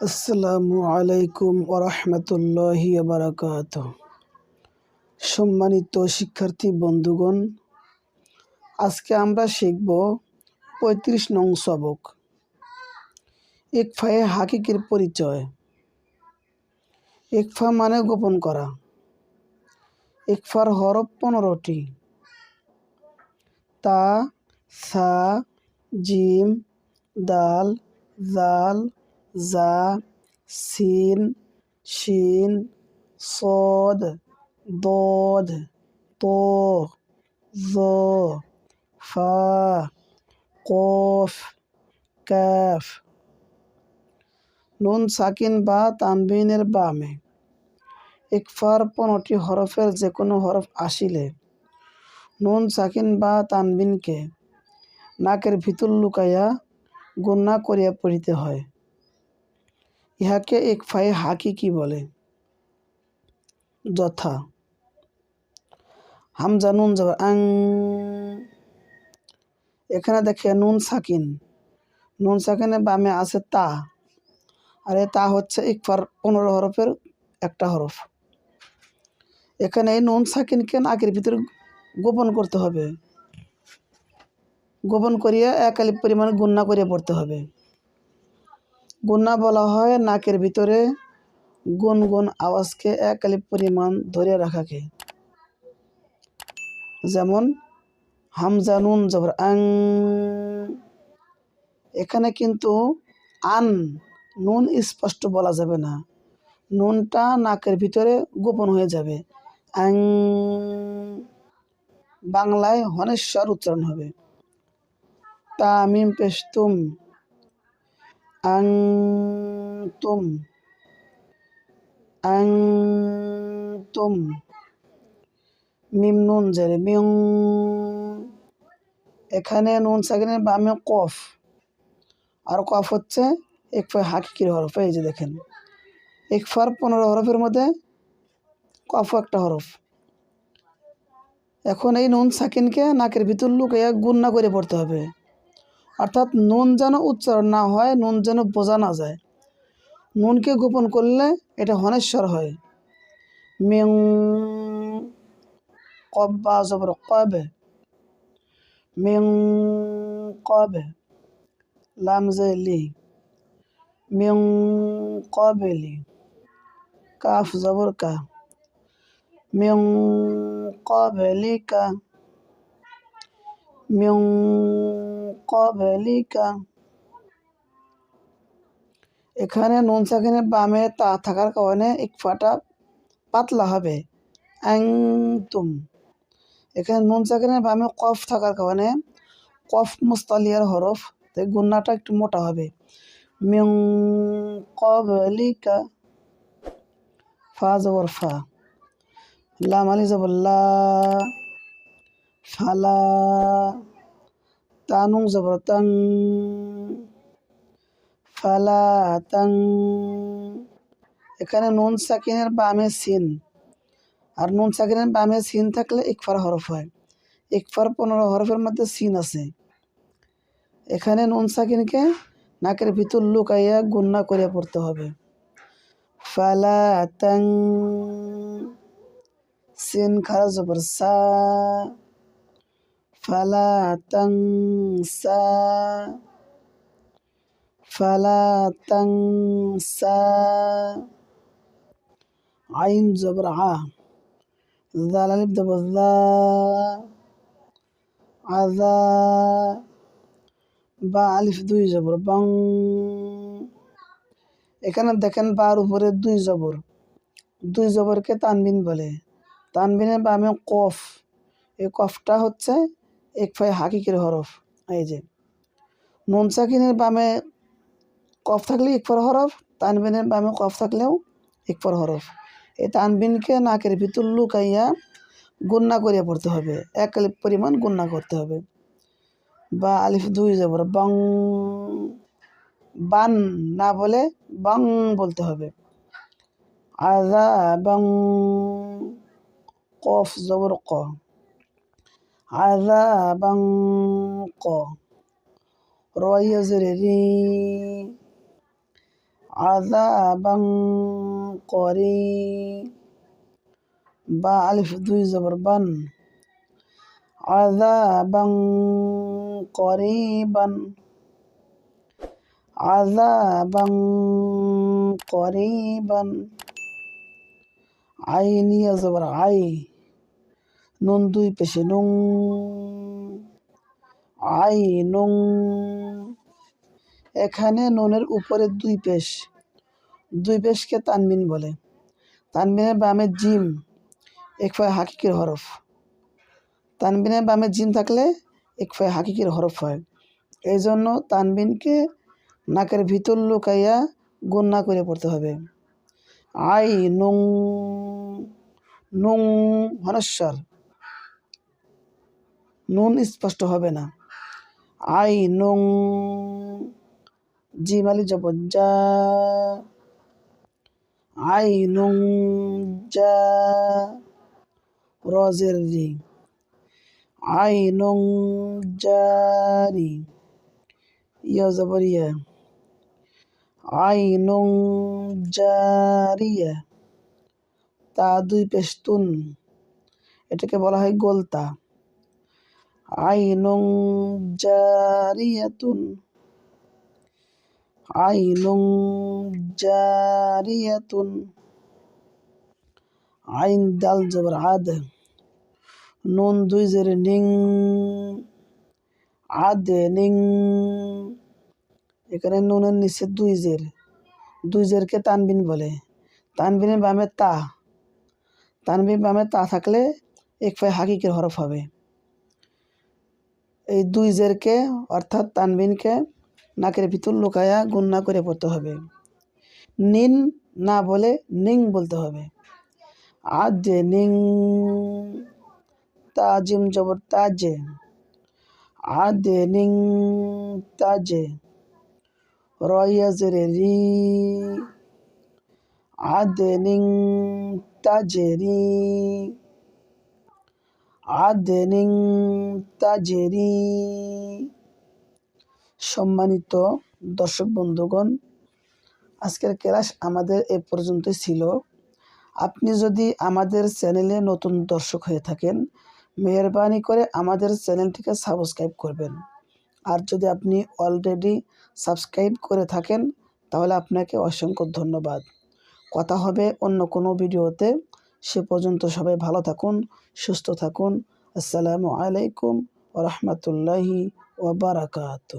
আসসালামু আলাইকুম ওরহমতুল্লাহি বারাকাত সম্মানিত শিক্ষার্থী বন্ধুগণ, আজকে আমরা শিখব পঁয়ত্রিশ নং সবক। একফায়ে হাকিকের পরিচয়। একফা মানে গোপন করা। একফার হরফ পনেরোটি। তা, সা, জিম, দাল, জাল জা সিন শিন সদ দদ তো জ ফা কফ ক্যাফ নুন সাকিন বা তানবিনের বামে। ইকফার পনেরোটি হরফের যে কোনো হরফ আসিলে নুন সাকিন বা তানবিনকে নাকের ভিতর লুকাইয়া গুন্না করিয়া পড়িতে হয়। ইহাকে এক ফায়ে হাকিকি বলে? যথা। হামজা নুন যাব আং। এখানে দেখে নুন সাকিন। নুন সাকিনে বামে আছে তা। আর এ তা হচ্ছে ইকফার পনেরো হরফের একটা হরফ। এখানে এই নুন সাকিনকে নাকের ভিতরে গোপন করতে হবে। গোপন করিয়া এক পরিমাণে গুন্না করিয়া পড়তে হবে। গুন্না বলা হয় নাকের ভিতরে গুনগুন আওয়াজকে এক আলিপ পরিমাণ ধরে রাখাকে। যেমন, হামজা নুন জবর আং। এখানে কিন্তু আন, নুন স্পষ্ট বলা যাবে না। নুনটা নাকের ভিতরে গোপন হয়ে যাবে। আং। বাংলায় হনেশ্বর উচ্চারণ হবে। তামিম পেশতুম। আংতুম আংতুম মিম নুন জেরে মিং এখানে নুন সাকিনের বামে কফ আর কফ হচ্ছে একফা হাকিকির হরফ এই যে দেখেন। একফার পনেরো হরফের মধ্যে কফ একটা হরফ। এখন এই নুন সাকিনকে নাকের ভিতর লুকিয়ে গুন্না করে পড়তে হবে। অর্থাৎ নুন যেন উচ্চারণ না হয়, নুন যেন বোঝা না যায়। নুনকে গোপন করলে এটা হনেশ্বর হয়। মিং কব্বা জবর কবে? মিং কবে? লামজেলি মিং কবেলি কাফ জবর কা। মিং কবেলিকা মিং কবেলিকা এখানে নুন সাকিনের বামে তা থাকার কারণে ইকফাটা পাতলা হবে। তুম এখানে নুন সাকিনের বামে কফ থাকার কারণে কফ মুস্তালিয়ার হরফ, তাই গুন্নাটা একটু মোটা হবে। মিং কবলিকা ফা জবর ফা। লাম আলি জবর লা। ফালা তানুং জবর তাং ফালা তাং এখানে নুন সাকিনের বামে সিন। আর নুন সাকিনের বামে সিন থাকলে ইকফার হরফ হয়। ইকফার পনেরো হরফের মধ্যে সিন আছে। এখানে নুন সাকিনকে নাকের ভিতর লুকাইয়া গুন্না করে পড়তে হবে। ফালা তাং। সিন খারা জবর সা সা ফালা তাং সা আইন জবর আ জাল আলিফ জবর জা আজা বা আলিফ দুই জবর বাং এখানে দেখেন বার উপরে দুই জবর। দুই জবরকে তানবিন বলে। তানবিনের বামে কফ। এই কফটা হচ্ছে এক ফাই হাকিকের হরফ, এই যে। নুন সাকিনের বামে কফ থাকলে ইকফর হরফ, তানবিনের বামে কফ থাকলেও ইকফর হরফ। এই তানবিনকে নাকের ভিতর লুকাইয়া গুন্না করিয়া পড়তে হবে, এক পরিমাণ গুন্না করতে হবে। বা আলিফ দুই যাবর বং, বান না বলে বং বলতে হবে। আজা, বং, কফ জবর ক। আজা বং ক রয় রি আযাবান করি বা আলিফ দুই জবর বান আযাবান করিবান আযাবান করিবান আইন ইয়া জবর আই নুন দুই পেশে, নুন আই, নুন এখানে নুনের উপরে দুই পেশ। দুই পেশকে তানমিন বলে। তানবিনের বামে জিম এক ফয় হাকিকের হরফ। তানবিনের বামে জিম থাকলে এক ফয় হাকিকের হরফ হয়। এই জন্য তানবিনকে নাকের ভিতর লুকাইয়া গুন্না করে পড়তে হবে। আই, নুং নুং, হনস্বর। নুন স্পষ্ট হবে না। আই নুং। জিমালি জবর যা। আই নুং রজের রি। আই নুং জারি ইয়া জবর ইয়া। আই নুং জারিয়া তা দুই পেস্তুন এটাকে বলা হয় গোলতা। আই নুং জারিয়াতুন। আই নুং জারিয়াতুন। আইন দাল জবর আদ। নুন দুই জেরে নিং। আদে নিং। এখানে নুনের নিচে দুই জের। দুই জেরকে তানবিন বলে। তানবিনের বামে তা। তানবিন বামে তা থাকলে এক ফাই হাকিকের হরফ হবে। এই দুই জেরকে, অর্থাৎ তানবিনকে নাকের ভিতর লুকায়া গুন্না করে পড়তে হবে। নিন না বলে নিং বলতে হবে। আজে নিং তাজিম জবর তাজে আদে নিং তাজে রয়া জেরে রি। আদে নিং তাজে রি। আদে নিং তাজে রি সম্মানিত দর্শক বন্ধুগণ, আজকের ক্লাস আমাদের এ পর্যন্তই ছিল। আপনি যদি আমাদের চ্যানেলে নতুন দর্শক হয়ে থাকেন, মেহরবানি করে আমাদের চ্যানেলটিকে সাবস্ক্রাইব করবেন। আর যদি আপনি অলরেডি সাবস্ক্রাইব করে থাকেন, তাহলে আপনাকে অসংখ্য ধন্যবাদ। কথা হবে অন্য কোনো ভিডিওতে। সে পর্যন্ত সবাই ভালো থাকুন সুস্থ থাকুন। আসসালামু আলাইকুম রহমতুল্লাহি ওবরাকাতু